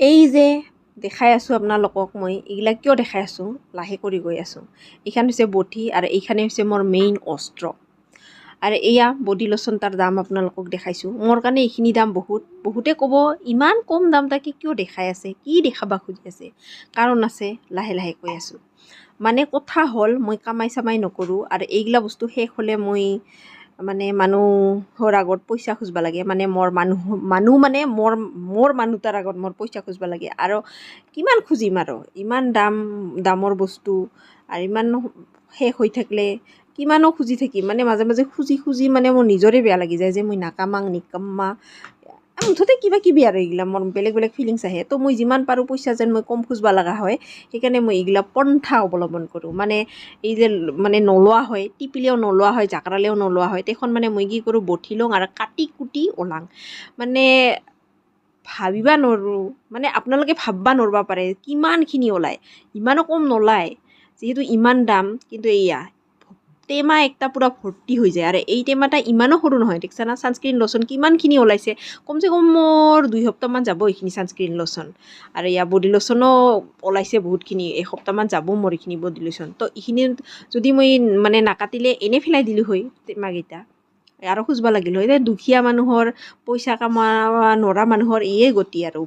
এই যে দেখাই আছোঁ আপোনালোকক মই এইবিলাক কিয় দেখাই আছোঁ? লাহে কৰি গৈ আছোঁ। এইখন হৈছে বটি আৰু এইখনে হৈছে মোৰ মেইন অস্ত্ৰ। আৰু এয়া বডি লোচন তাৰ দাম আপোনালোকক দেখাইছোঁ। মোৰ কাৰণে এইখিনি দাম বহুত। বহুতে ক'ব ইমান কম দাম তাকে কিয় দেখাই আছে? কি দেখাব খুজি আছে? কাৰণ আছে লাহে লাহে কৈ আছোঁ। মানে কথা হ'ল মই কামাই চামাই নকৰোঁ। আৰু এইগিলা বস্তু শেষ হ'লে মই মানে মানুহৰ আগত পইচা খুজিব লাগে মানে মোৰ মানুহ মানুহ মানে মোৰ মোৰ মানুহ তাৰ আগত মোৰ পইচা খুজিব লাগে। আৰু কিমান খুজিম আৰু? ইমান দাম দামৰ বস্তু আৰু ইমান শেষ হৈ থাকিলে কিমানো খুজি থাকিম? মানে মাজে মাজে খুজি খুজি মানে মোৰ নিজৰে বেয়া লাগি যায় যে মই নাকামাং নিকাম্মা। মুঠতে কিবা কিবি আৰু এইগিলা মোৰ বেলেগ বেলেগ ফিলিংছ আহে। তো মই যিমান পাৰোঁ পইচা যেন মই কম খুজিব লগা হয় সেইকাৰণে মই এইগিলা পন্থা অৱলম্বন কৰোঁ। মানে এই যে মানে নলোৱা হয় টিপিলেও নলোৱা হয় জাকৰালেও নলোৱা হয় তেখন মানে মই কি কৰোঁ বটি লওঁ আৰু কাটি কুটি ওলাং। মানে ভাবিব নোৱাৰোঁ মানে আপোনালোকে ভাবিব নোৱাৰিব পাৰে কিমানখিনি ওলায় ইমানো কম নোলায়। যিহেতু ইমান দাম কিন্তু এয়া টেমা একটা পূৰা ভৰ্তি হৈ যায়। আৰু এই টেমাটা ইমানো সৰু নহয় দেখিছা না? ছানস্ক্ৰীণ লোচন কিমানখিনি ওলাইছে? কমচে কম মোৰ দুই সপ্তাহমান যাব এইখিনি ছানস্ক্ৰীণ লোচন আৰু ইয়াৰ বডি লোচনো ওলাইছে বহুতখিনি এসপ্তাহমান যাব মোৰ এইখিনি বডি লোচন তো এইখিনি যদি মই মানে নাকাটিলে এনেই পেলাই দিলোঁ হয় টেমাকেইটা আৰু খুজিব লাগিল হয় দুখীয়া মানুহৰ পইচা কামাব নোৱাৰা মানুহৰ এয়ে গতি আৰু।